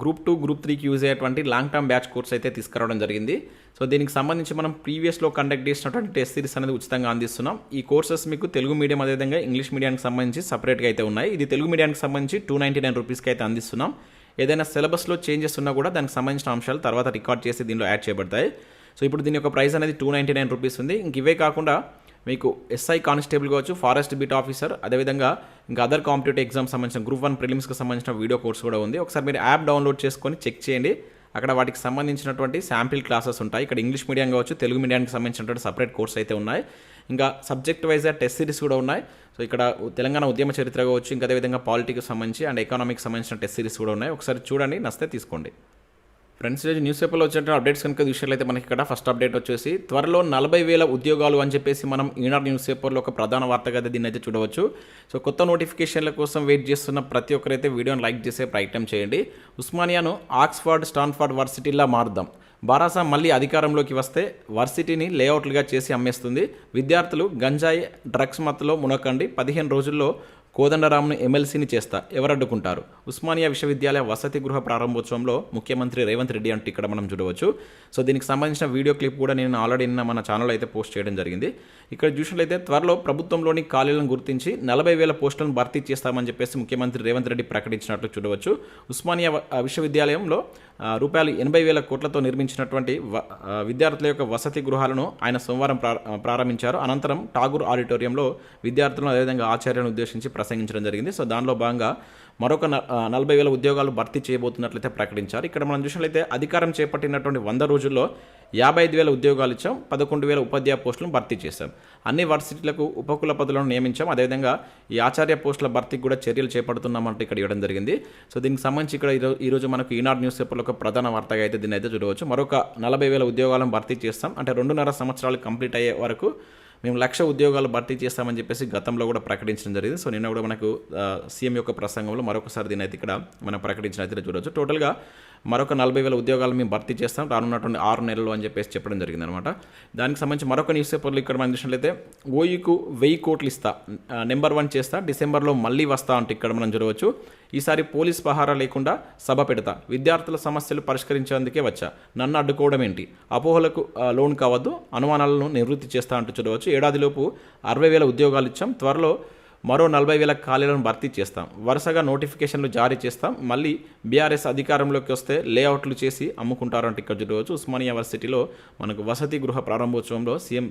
Group two group త్రీకి use అయ్యేటువంటి long term batch course అయితే తీసుకురావడం జరిగింది. సో దీనికి సంబంధించి మనం ప్రీవియస్లో కండక్ట్ చేసినటువంటి టెస్ట్ సిరీస్ అనేది ఉచితంగా అందిస్తున్నాం. ఈ కోర్సెస్ మీకు తెలుగు మీడియం అదేవిధంగా ఇంగ్లీష్ మీడియానికి సంబంధించి సపరేట్గా అయితే ఉన్నాయి. ఇది తెలుగు మీడియానికి సంబంధించి టూ నైంటీ నైన్ రూపీస్కి అయితే అందిస్తున్నాం. ఏదైనా సిలబస్లో చేంజెస్ ఉన్నా కూడా దానికి సంబంధించిన అంశాలు తర్వాత రికార్డ్ చేసి దీనిలో యాడ్ చేయబడతాయి. సో ఇప్పుడు దీని యొక్క ప్రైస్ అనేది టూ నైంటీ నైన్ రూపీస్ ఉంది. ఇంక ఇవే కాకుండా మీకు ఎస్ఐ కానిస్టేబుల్ కావచ్చు ఫారెస్ట్ బీట్ ఆఫీసర్ అదేవిధంగా ఇంకా అదర్ కాంపిటేటివ్ ఎగ్జామ్ సంబంధించిన గ్రూప్ వన్ ప్రిలిమ్స్కి సంబంధించిన వీడియో కోర్స్ కూడా ఉంది. ఒకసారి మీరు యాప్ డౌన్లోడ్ చేసుకొని చెక్ చేయండి. అక్కడ వాటికి సంబంధించినటువంటి శాంపిల్ క్లాసెస్ ఉంటాయి. ఇక్కడ ఇంగ్లీష్ మీడియం కావచ్చు తెలుగు మీడియానికి సంబంధించినటువంటి సపరేట్ కోర్స్ అయితే ఉన్నాయి. ఇంకా సబ్జెక్ట్ వైజ్గా టెస్ట్ సిరీస్ కూడా ఉన్నాయి. సో ఇక్కడ తెలంగాణ ఉద్యమ చరిత్ర కావచ్చు ఇంకా అదేవిధంగా పాలిటిక్స్ సంబంధించి అండ్ ఎకనామిక్స్ సంబంధించిన టెస్ట్ సిరీస్ కూడా ఉన్నాయి. ఒకసారి చూడండి నస్తే తీసుకోండి. ఫ్రెండ్స్ ఈరోజు న్యూస్ పేపర్లో వచ్చిన అప్డేట్స్ కనుక విషయాలు అయితే మనకి ఇక్కడ ఫస్ట్ అప్డేట్ వచ్చేసి త్వరలో నలభై వేల ఉద్యోగాలు అని చెప్పేసి మనం ఈనాడు న్యూస్ పేపర్లో ఒక ప్రధాన వార్తగా అయితే దీన్ని అయితే చూడవచ్చు. సో కొత్త నోటిఫికేషన్ల కోసం వెయిట్ చేస్తున్న ప్రతి ఒక్కరైతే వీడియోని లైక్ చేసే ప్రయత్నం చేయండి. ఉస్మానియాను ఆక్స్ఫర్డ్ స్టాన్ఫర్డ్ వర్సిటీలా మారుద్దాం. బారాసా మళ్ళీ అధికారంలోకి వస్తే వర్సిటీని లేఅవుట్లుగా చేసి అమ్మేస్తుంది. విద్యార్థులు గంజాయి డ్రగ్స్ మత్తులో మునకండి పదిహేను రోజుల్లో కోదండరామ్ను ఎమ్మెల్సీని చేస్తా ఎవరడ్డుకుంటారు? ఉస్మానియా విశ్వవిద్యాలయ వసతి గృహ ప్రారంభోత్సవంలో ముఖ్యమంత్రి రేవంత్ రెడ్డి అంటే ఇక్కడ మనం చూడవచ్చు. సో దీనికి సంబంధించిన వీడియో క్లిప్ కూడా నేను ఆల్రెడీ నిన్న మన ఛానల్ అయితే పోస్ట్ చేయడం జరిగింది. ఇక్కడ చూసినట్లయితే త్వరలో ప్రభుత్వంలోని ఖాళీలను గుర్తించి నలభై వేల పోస్టులను భర్తీ చేస్తామని చెప్పేసి ముఖ్యమంత్రి రేవంత్ రెడ్డి ప్రకటించినట్లు చూడవచ్చు. ఉస్మానియా విశ్వవిద్యాలయంలో రూపాయలు ఎనభై వేల కోట్లతో నిర్మించినటువంటి విద్యార్థుల యొక్క వసతి గృహాలను ఆయన సోమవారం ప్రారంభించారు. అనంతరం ఠాగూర్ ఆడిటోరియంలో విద్యార్థులను అదేవిధంగా ఆచార్యను ఉద్దేశించి ప్రసంగించడం జరిగింది. సో దానిలో భాగంగా మరొక నలభై వేల ఉద్యోగాలు భర్తీ చేయబోతున్నట్లయితే ప్రకటించారు. ఇక్కడ మనం చూసినట్లయితే అధికారం చేపట్టినటువంటి వంద రోజుల్లో యాభై ఐదు వేల ఉద్యోగాలు ఇచ్చాం పదకొండు వేల ఉపాధ్యాయ పోస్టులను భర్తీ చేశాం. అన్ని వర్సిటీలకు ఉపకుల పదులను నియమించాం. అదేవిధంగా ఈ ఆచార్య పోస్టుల భర్తీకి కూడా చర్యలు చేపడుతున్నామంటూ ఇక్కడ ఇవ్వడం జరిగింది. సో దీనికి సంబంధించి ఇక్కడ ఈరోజు మనకు ఈనాడు న్యూస్ పేపర్లో ఒక ప్రధాన వార్తగా అయితే దీన్ని అయితే చూడవచ్చు. మరొక నలభై వేల ఉద్యోగాలను భర్తీ చేస్తాం. అంటే రెండున్నర సంవత్సరాలు కంప్లీట్ అయ్యే వరకు మేము లక్ష ఉద్యోగాలు భర్తీ చేస్తామని చెప్పేసి గతంలో కూడా ప్రకటించడం జరిగింది. సో నిన్న కూడా మనకు సీఎం యొక్క ప్రసంగంలో మరొకసారి దీని అయితే ఇక్కడ మనం ప్రకటించిన అయితే చూడవచ్చు టోటల్గా మరొక నలభై వేల ఉద్యోగాలు మేము భర్తీ చేస్తాం రానున్నటువంటి ఆరు నెలలు అని చెప్పేసి చెప్పడం జరిగింది అనమాట దానికి సంబంధించి మరొక న్యూస్ పేపర్లు ఇక్కడ మనం చూసినట్లయితే ఓయూకు వెయ్యి కోట్లు ఇస్తా నెంబర్ వన్ చేస్తా డిసెంబర్లో మళ్ళీ వస్తా అంటే ఇక్కడ మనం చూడవచ్చు. ఈసారి పోలీస్ పహారా లేకుండా సభ పెడతా విద్యార్థుల సమస్యలు పరిష్కరించేందుకే వచ్చా నన్ను అడ్డుకోవడం ఏంటి? అపోహలకు లోన్ కావద్దు అనుమానాలను నివృత్తి చేస్తా అంటూ చూడవచ్చు. ఏడాదిలోపు అరవై వేల ఉద్యోగాలు ఇచ్చాం త్వరలో మరో నలభై వేల ఖాళీలను భర్తీ చేస్తాం. వరుసగా నోటిఫికేషన్లు జారీ చేస్తాం. మళ్ళీ బీఆర్ఎస్ అధికారంలోకి వస్తే లేఅవుట్లు చేసి అమ్ముకుంటారంటే ఇక్కడ రోజు ఉస్మానియా యూనివర్సిటీలో మనకు వసతి గృహ ప్రారంభోత్సవంలో సీఎం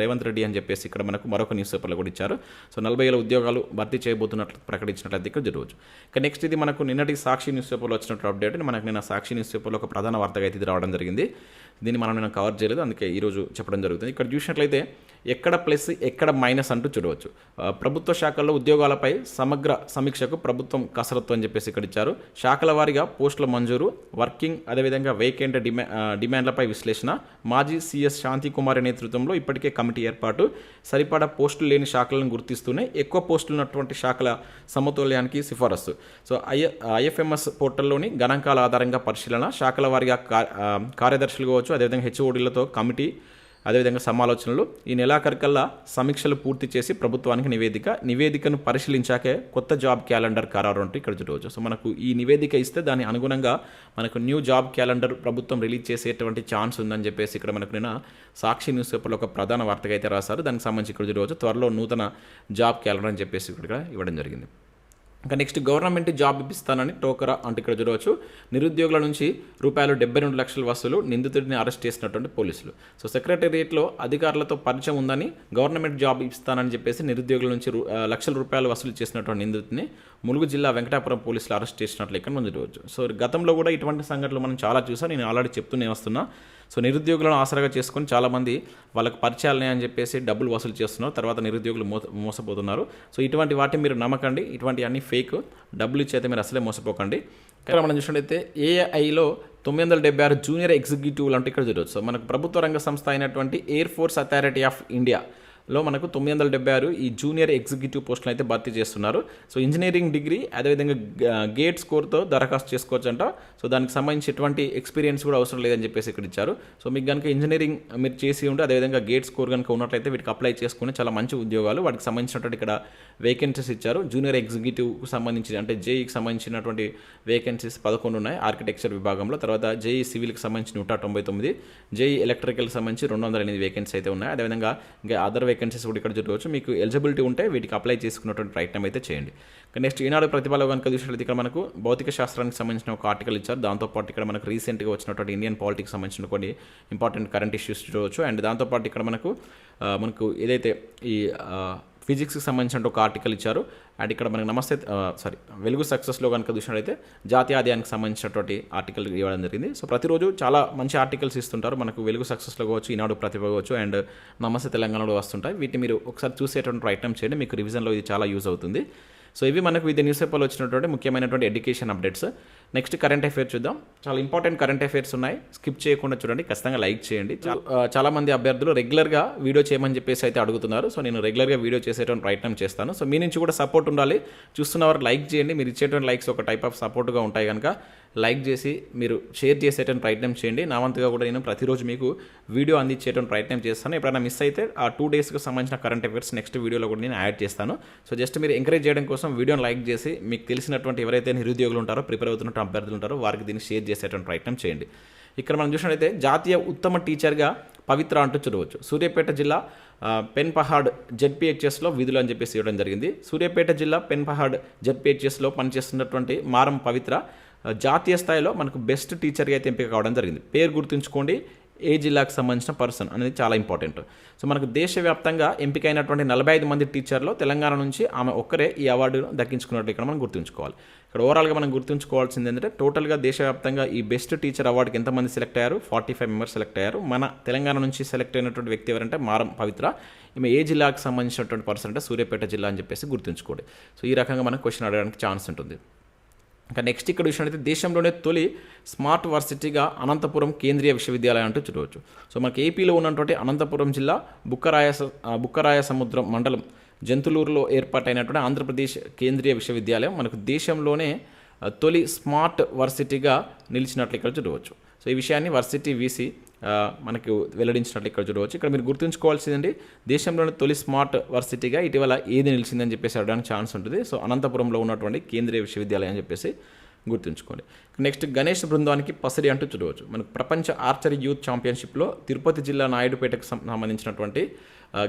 రేవంత్ రెడ్డి అని చెప్పేసి ఇక్కడ మనకు మరొక న్యూస్ పేపర్లో కూడా ఇచ్చారు. సో నలభై వేల ఉద్యోగాలు భర్తీ చేయబోతున్నట్లు ప్రకటించినట్లయితే ఇక్కడ జరగవచ్చు ఇక నెక్స్ట్ ఇది మనకు నిన్నటి సాక్షి న్యూస్ పేపర్లో వచ్చినట్టు అప్డేట్ మనకు నిన్న సాక్షి న్యూస్ పేపర్లో ఒక ప్రధాన వార్తగా అయితే ఇది రావడం జరిగింది. దీన్ని మనం నేను కవర్ చేయలేదు అందుకే ఈరోజు చెప్పడం జరుగుతుంది. ఇక్కడ చూసినట్లయితే ఎక్కడ ప్లస్ ఎక్కడ మైనస్ అంటూ చూడవచ్చు. ప్రభుత్వ శాఖల్లో ఉద్యోగాలపై సమగ్ర సమీక్షకు ప్రభుత్వం కసరత్తు అని చెప్పేసి ఇక్కడ ఇచ్చారు. శాఖల వారీగా పోస్టుల మంజూరు వర్కింగ్ అదేవిధంగా వేకెంట్ డిమా డిమాండ్లపై విశ్లేషణ మాజీ సీఎస్ శాంతి కుమారి నేతృత్వంలో ఇప్పటికే కమిటీ ఏర్పాటు సరిపడా పోస్టులు లేని శాఖలను గుర్తిస్తూనే ఎక్కువ పోస్టులు ఉన్నటువంటి శాఖల సమతుల్యానికి సిఫారసు. సో ఐ ఐఎఫ్ఎంఎస్ పోర్టల్లోని గణాంకాల ఆధారంగా పరిశీలన శాఖల వారీగా కార్యదర్శులు కావచ్చు అదేవిధంగా హెచ్ఓడీలతో కమిటీ అదేవిధంగా సమాలోచనలు. ఈ నెలాఖరికల్లా సమీక్షలు పూర్తి చేసి ప్రభుత్వానికి నివేదిక. నివేదికను పరిశీలించాకే కొత్త జాబ్ క్యాలెండర్ ఖరారు అంటే ఇక్కడ చూడవచ్చు. సో మనకు ఈ నివేదిక ఇస్తే దాని అనుగుణంగా మనకు న్యూ జాబ్ క్యాలెండర్ ప్రభుత్వం రిలీజ్ చేసేటువంటి ఛాన్స్ ఉందని చెప్పేసి ఇక్కడ మనకు నిన్న సాక్షి న్యూస్ పేపర్లో ఒక ప్రధాన వార్తగా అయితే రాశారు. దానికి సంబంధించి ఇక్కడ చూడవచ్చు. త్వరలో నూతన జాబ్ క్యాలెండర్ అని చెప్పేసి ఇక్కడ ఇవ్వడం జరిగింది. ఇంకా నెక్స్ట్ గవర్నమెంట్ జాబ్ ఇప్పిస్తానని టోకరా అంటే ఇక్కడ చూడవచ్చు. నిరుద్యోగుల నుంచి రూపాయలు డెబ్బై రెండు లక్షల వసూలు నిందితుడిని అరెస్ట్ చేసినటువంటి పోలీసులు. సో సెక్రటేరియట్లో అధికారులతో పరిచయం ఉందని గవర్నమెంట్ జాబ్ ఇస్తానని చెప్పేసి నిరుద్యోగుల నుంచి రూ- లక్షల రూపాయలు వసూలు చేసినటువంటి నిందితుడిని ములుగు జిల్లా వెంకటాపురం పోలీసులు అరెస్ట్ చేసినట్లు ఇక్కడ మనం చూడవచ్చు. సో గతంలో కూడా ఇటువంటి సంఘటనలు మనం చాలా చూసాం. నేను ఆల్రెడీ చెప్తూనే వస్తున్నా. సో నిరుద్యోగులను ఆసరాగా చేసుకొని చాలామంది వాళ్ళకి పరిచయాలని అని చెప్పేసి డబ్బులు వసూలు చేస్తున్నారు. తర్వాత నిరుద్యోగులు మోస మోసపోతున్నారు. సో ఇటువంటి వాటిని మీరు నమ్మకండి. ఇటువంటి అన్ని ఫేక్ డబ్బులు ఇచ్చేతే మీరు అసలే మోసపోకండి. ఇక్కడ మనం చూసినట్టయితే ఏఐలో తొమ్మిది వందల డెబ్బై ఆరు జూనియర్ ఎగ్జిక్యూటివ్లు అంటే ఇక్కడ చూడవచ్చు సో మనకు ప్రభుత్వ రంగ సంస్థ అయినటువంటి air force authority of India లో మనకు తొమ్మిది వందల డెబ్బై ఆరు ఈ జూనియర్ ఎగ్జిక్యూటివ్ పోస్టులు అయితే భర్తీ చేస్తున్నారు. సో ఇంజనీరింగ్ డిగ్రీ అదేవిధంగా గేట్ స్కోర్తో దరఖాస్తు చేసుకోవచ్చంట. సో దానికి సంబంధించి ఎటువంటి ఎక్స్పీరియన్స్ కూడా అవసరం లేదని చెప్పేసి ఇక్కడ ఇచ్చారు. సో మీకు కనుక ఇంజనీరింగ్ మీరు చేసి ఉంటే అదేవిధంగా గేట్ స్కోర్ కనుక ఉన్నట్లయితే వీటికి అప్లై చేసుకుని చాలా మంచి ఉద్యోగాలు. వాటికి సంబంధించినటువంటి ఇక్కడ వేకెన్సీస్ ఇచ్చారు. జూనియర్ ఎగ్జిక్యూటివ్కి సంబంధించి అంటే జేఈకి సంబంధించినటువంటి వేకెన్సీస్ పదకొండు ఉన్నాయి. ఆర్కిటెక్చర్ విభాగంలో. తర్వాత జేఈ సివిల్కి సంబంధించి నూట తొంభై తొమ్మిది. జేఈ ఎలక్ట్రికల్కి సంబంధించి రెండు వందల ఎనిమిది వేకెన్సీ అయితే ఉన్నాయి. అదేవిధంగా ఇంకా అదర్ వేకెన్సీస్ కూడా ఇక్కడ చూడవచ్చు మీకు ఎలిజిబిలిటీ ఉంటే వీటికి అప్లై చేసుకున్నటువంటి ప్రయత్నం అయితే చేయండి. నెక్స్ట్ ఈనాడు ప్రతిభలో కనుక చూసినట్లయితే ఇక్కడ మనకు భౌతిక శాస్త్రానికి సంబంధించిన ఒక ఆర్టికల్ ఇచ్చారు. దాంతోపాటు ఇక్కడ మనకు రీసెంట్గా వచ్చినటువంటి ఇండియన్ పాలిటిక్స్ సంబంధించిన కొన్ని ఇంపార్టెంట్ కరెంట్ ఇష్యూస్ చూడవచ్చు. అండ్ దాంతోపాటు ఇక్కడ మనకు మనకు ఏదైతే ఈ ఫిజిక్స్కి సంబంధించిన ఒక ఆర్టికల్ ఇచ్చారు. అండ్ ఇక్కడ మనకి నమస్తే సారీ వెలుగు సక్సెస్లో కనుక చూసినట్లయితే జాతీయ ఆదాయానికి సంబంధించినటువంటి ఆర్టికల్ ఇవ్వడం జరిగింది. సో ప్రతిరోజు చాలా మంచి ఆర్టికల్స్ ఇస్తుంటారు. మనకు వెలుగు సక్సెస్లో కావచ్చు ఈనాడు ప్రతిభ కావచ్చు అండ్ నమస్తే తెలంగాణలో వస్తుంటాయి. వీటిని మీరు ఒకసారి చూసేటువంటి ప్రయత్నం చేయండి. మీకు రివిజన్లో ఇది చాలా యూజ్ అవుతుంది. సో ఇవి మనకు వివిధ న్యూస్ పేపర్లో వచ్చినటువంటి ముఖ్యమైనటువంటి education updates. Next current affair చూద్దాం. చాలా ఇంపార్టెంట్ కరెంట్ అఫైర్స్ ఉన్నాయి. స్కిప్ చేయకుండా చూడండి. ఖచ్చితంగా లైక్ చేయండి. చాలా మంది అభ్యర్థులు రెగ్యులర్గా వీడియో చేయమని చెప్పేసి అయితే అడుగుతున్నారు. సో నేను రెగ్యులర్గా వీడియో చేసేటువంటి ప్రయత్నం చేస్తాను. సో మీ నుంచి కూడా సపోర్ట్ ఉండాలి. చూస్తున్న వారు లైక్ చేయండి. మీరు ఇచ్చేటువంటి లైక్స్ ఒక టైప్ ఆఫ్ సపోర్ట్గా ఉంటాయి కనుక లైక్ చేసి మీరు షేర్ చేసేటువంటి ప్రయత్నం చేయండి. నా వంతుగా కూడా నేను ప్రతిరోజు మీకు వీడియో అందించేటువంటి ప్రయత్నం చేస్తాను. ఎప్పుడైనా మిస్ అయితే ఆ టూ డేస్కి సంబంధించిన కరెంట్ అఫైర్స్ నెక్స్ట్ వీడియోలో కూడా నేను యాడ్ చేస్తాను. సో జస్ట్ మీరు ఎంకరేజ్ చేయడం కోసం వీడియోని లైక్ చేసి మీకు తెలిసినటువంటి ఎవరైతే నిరుద్యోగులు ఉంటారో ప్రిపేర్ అవుతున్నట్టు అవుతున్నటువంటి అభ్యర్థులు ఉంటారో వారికి దీన్ని షేర్ చేసేటువంటి ప్రయత్నం చేయండి. ఇక్కడ మనం చూసినట్లయితే జాతీయ ఉత్తమ టీచర్గా పవిత్ర అంటూ చూడవచ్చు. సూర్యాపేట జిల్లా పెన్పహాడ్ జెడ్పిహెచ్ఎస్లో జెడ్పీహెచ్ఎస్లో విధులు అని చెప్పేసి ఇవ్వడం జరిగింది. సూర్యాపేట జిల్లా పెన్పహాడ్ జెడ్పిహెచ్ఎస్లో జెడ్పీహెచ్ఎస్లో పనిచేస్తున్నటువంటి మారం పవిత్ర జాతీయ స్థాయిలో మనకు బెస్ట్ టీచర్గా అయితే ఎంపిక కావడం జరిగింది. పేరు గుర్తుంచుకోండి. ఏ జిల్లాకు సంబంధించిన పర్సన్ అనేది చాలా ఇంపార్టెంట్. సో మనకు దేశవ్యాప్తంగా ఎంపికైనటువంటి నలభై ఐదు మంది టీచర్లో తెలంగాణ నుంచి ఆమె ఒక్కరే ఈ అవార్డును దక్కించుకున్నట్టు ఇక్కడ మనం గుర్తుంచుకోవాలి. ఇక్కడ ఓవరాల్గా మనం గుర్తుంచుకోవాల్సింది ఏంటంటే టోటల్గా దేశవ్యాప్తంగా ఈ బెస్ట్ టీచర్ అవార్డుకి ఎంతమంది సెలెక్ట్ అయ్యారు? ఫార్టీ ఫైవ్ మెంబర్స్ సెలెక్ట్ అయ్యారు. మన తెలంగాణ నుంచి సెలెక్ట్ అయినటువంటి వ్యక్తి ఎవరంటే మారం పవిత్ర. ఈమె ఏ జిల్లాకు సంబంధించినటువంటి పర్సన్ అంటే సూర్యాపేట జిల్లా అని చెప్పేసి గుర్తుంచుకోండి. సో ఈ రకంగా మనం క్వశ్చన్ అడగడానికి ఛాన్స్ ఉంటుంది. ఇంకా నెక్స్ట్ ఇక్కడ చూసినట్లయితే దేశంలోనే తొలి స్మార్ట్ వర్సిటీగా అనంతపురం కేంద్రీయ విశ్వవిద్యాలయం అంటూ చూడవచ్చు. సో మనకి ఏపీలో ఉన్నటువంటి అనంతపురం జిల్లా బుక్కరాయ స- బుక్కరాయ సముద్రం మండలం జంతులూరులో ఏర్పాటైనటువంటి ఆంధ్రప్రదేశ్ కేంద్రీయ విశ్వవిద్యాలయం మనకు దేశంలోనే తొలి స్మార్ట్ వర్సిటీగా నిలిచినట్లు ఇక్కడ చూడవచ్చు. సో ఈ విషయాన్ని వర్సిటీ వీసీ మనకు వెల్లడించినట్లు ఇక్కడ చూడవచ్చు. ఇక్కడ మీరు గుర్తుంచుకోవాల్సిందండి దేశంలోని తొలి స్మార్ట్ వర్సిటీగా ఇటీవల ఏది నిలిచిందని చెప్పేసి అడగడానికి ఛాన్స్ ఉంటుంది. సో అనంతపురంలో ఉన్నటువంటి కేంద్రీయ విశ్వవిద్యాలయం అని చెప్పేసి గుర్తుంచుకోండి. నెక్స్ట్ గణేష్ బృందానికి పసిడి అంటూ చూడవచ్చు. మనకు ప్రపంచ ఆర్చరీ యూత్ ఛాంపియన్షిప్లో తిరుపతి జిల్లా నాయుడుపేటకు సంబంధించినటువంటి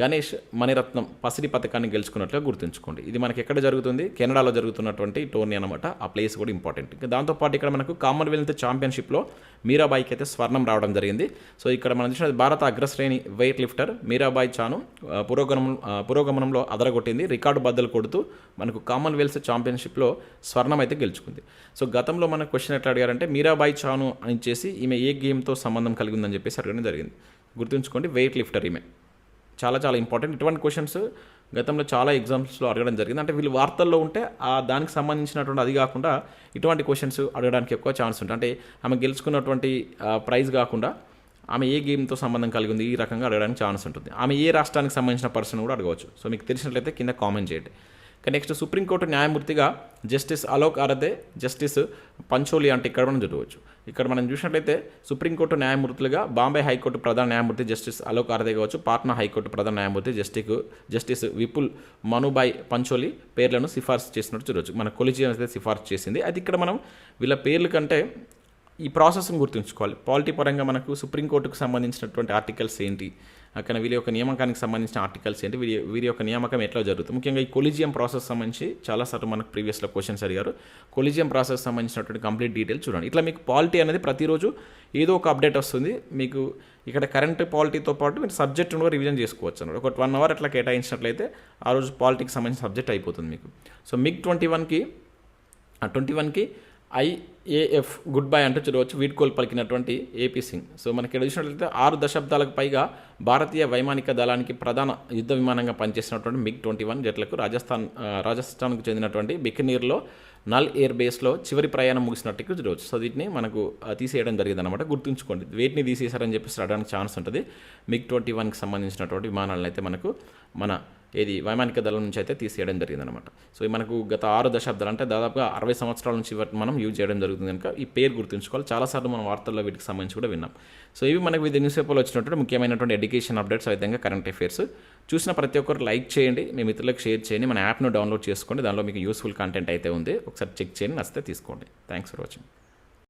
గణేష్ మణిరత్నం పసిడి పథకాన్ని గెలుచుకున్నట్లుగా గుర్తుంచుకోండి. ఇది మనకి ఎక్కడ జరుగుతుంది? కెనడాలో జరుగుతున్నటువంటి టోర్నీ అనమాట ఆ ప్లేస్ కూడా ఇంపార్టెంట్. ఇంకా దాంతోపాటు ఇక్కడ మనకు కామన్వెల్త్ ఛాంపియన్షిప్లో మీరాబాయికి అయితే స్వర్ణం రావడం జరిగింది. సో ఇక్కడ మనం చూసిన భారత అగ్రశ్రేణి వెయిట్ లిఫ్టర్ మీరాబాయి చాను. పురోగమనం పురోగమనంలో అదరగొట్టింది. రికార్డు బద్దలు కొడుతూ మనకు కామన్వెల్త్ ఛాంపియన్షిప్లో స్వర్ణం అయితే గెలుచుకుంది. సో గతంలో మనకు క్వశ్చన్ ఎట్లా అడిగారంటే మీరాబాయి చాను అని చేసి ఈమె ఏ గేమ్తో సంబంధం కలిగిందని చెప్పేసి అడగడం జరిగింది. గుర్తుంచుకోండి వెయిట్ లిఫ్టర్ ఈమె. చాలా చాలా ఇంపార్టెంట్ ఇటువంటి క్వశ్చన్స్ గతంలో చాలా ఎగ్జామ్స్లో అడగడం జరిగింది. అంటే వీళ్ళు వార్తల్లో ఉంటే ఆ దానికి సంబంధించినటువంటి అది కాకుండా ఇటువంటి క్వశ్చన్స్ అడగడానికి ఎక్కువ ఛాన్స్ ఉంటుంది. అంటే ఆమె గెలుచుకున్నటువంటి ప్రైజ్ కాకుండా ఆమె ఏ గేమ్తో సంబంధం కలిగి ఉంది ఈ రకంగా అడగడానికి ఛాన్స్ ఉంటుంది. ఆమె ఏ రాష్ట్రానికి సంబంధించిన పర్సన్ కూడా అడగవచ్చు. సో మీకు తెలిసినట్లయితే కింద కామెంట్ చేయండి. నెక్స్ట్ సుప్రీంకోర్టు న్యాయమూర్తిగా జస్టిస్ అలోక్ అరదే జస్టిస్ పంచోలి అంటే ఇక్కడ మనం చూడవచ్చు. ఇక్కడ మనం చూసినట్లయితే సుప్రీంకోర్టు న్యాయమూర్తులుగా బాంబే హైకోర్టు ప్రధాన న్యాయమూర్తి జస్టిస్ అలోక్ అరదే కావచ్చు పాట్నా హైకోర్టు ప్రధాన న్యాయమూర్తి జస్టిస్ జస్టిస్ విపుల్ మనుబాయ్ పంచోలి పేర్లను సిఫార్సు చేసినట్టు చూడవచ్చు. మన కొలిజియం అయితే సిఫార్సు చేసింది. అది ఇక్కడ మనం వీళ్ళ పేర్ల కంటే ఈ ప్రాసెస్ని గుర్తుంచుకోవాలి. పాలిటీ పరంగా మనకు సుప్రీంకోర్టుకు సంబంధించినటువంటి ఆర్టికల్స్ ఏంటి? అక్కడ వీరి యొక్క నియామకానికి సంబంధించిన ఆర్టికల్స్ ఏంటి? వీరి వీరి యొక్క నియామకం ఎట్లా జరుగుతుంది? ముఖ్యంగా ఈ కొలిజియం ప్రాసెస్ సంబంధించి చాలాసార్లు మనకు ప్రీవియస్లో క్వశ్చన్స్ అడిగారు. కొలిజియం ప్రాసెస్ సంబంధించినటువంటి కంప్లీట్ డీటెయిల్ చూడండి. ఇట్లా మీకు పాలిటీ అనేది ప్రతిరోజు ఏదో ఒక అప్డేట్ వస్తుంది. మీకు ఇక్కడ కరెంట్ పాలిటీతో పాటు మీరు సబ్జెక్ట్ను కూడా రివిజన్ చేసుకోవచ్చు అన్నమాట. ఒక వన్ అవర్ అట్లా కేటాయించినట్లయితే ఆ రోజు పాలిటీకి సంబంధించిన సబ్జెక్ట్ అయిపోతుంది మీకు. సో మిగ్ ట్వంటీ వన్కి ట్వంటీ వన్కి ఐఏఎఫ్ గుడ్ బై అంటూ చూడవచ్చు. వీడ్కోలు పలికినటువంటి ఏపీ సింగ్. సో మనకి ఇక్కడ చూసినట్లయితే ఆరు దశాబ్దాలకు పైగా భారతీయ వైమానిక దళానికి ప్రధాన యుద్ధ విమానంగా పనిచేసినటువంటి మిగ్ ట్వంటీ వన్ జట్లకు రాజస్థాన్ రాజస్థాన్కు చెందినటువంటి బికనీర్లో నల్ ఎయిర్ బేస్లో చివరి ప్రయాణం ముగిసినట్టు చూడవచ్చు. సో వీటిని మనకు తీసేయడం జరిగింది అనమాట గుర్తుంచుకోండి. వేటిని తీసేశారని చెప్పేసి రావడానికి ఛాన్స్ ఉంటుంది. మిగ్ ట్వంటీ వన్కి సంబంధించినటువంటి విమానాలను అయితే మనకు మన ఏది వైమానిక దళం నుంచి అయితే తీసేయడం జరిగిందనమాట సో మనకు గత ఆరు దశాబ్దాలు అంటే దాదాపుగా అరవై సంవత్సరాల నుంచి మనం యూజ్ చేయడం జరుగుతుంది కనుక ఈ పేరు గుర్తుంచుకోవాలి. చాలాసార్లు మనం వార్తల్లో వీటికి సంబంధించి కూడా విన్నాం. సో ఇవి మనకు వివిధ న్యూస్ పేపర్లో వచ్చినటువంటి ముఖ్యమైనటువంటి ఎడ్యుకేషన్ అప్డేట్స్ విధంగా కరెంట్ అఫైర్స్. చూసిన ప్రతి ఒక్కరు లైక్ చేయండి మీ మిత్రులకు షేర్ చేయండి మన యాప్ను డౌన్లోడ్ చేసుకోండి. దానిలో మీకు యూస్ఫుల్ కంటెంట్ అయితే ఉంది. ఒకసారి చెక్ చేయండి నచ్చితే తీసుకోండి. Thanks for watching.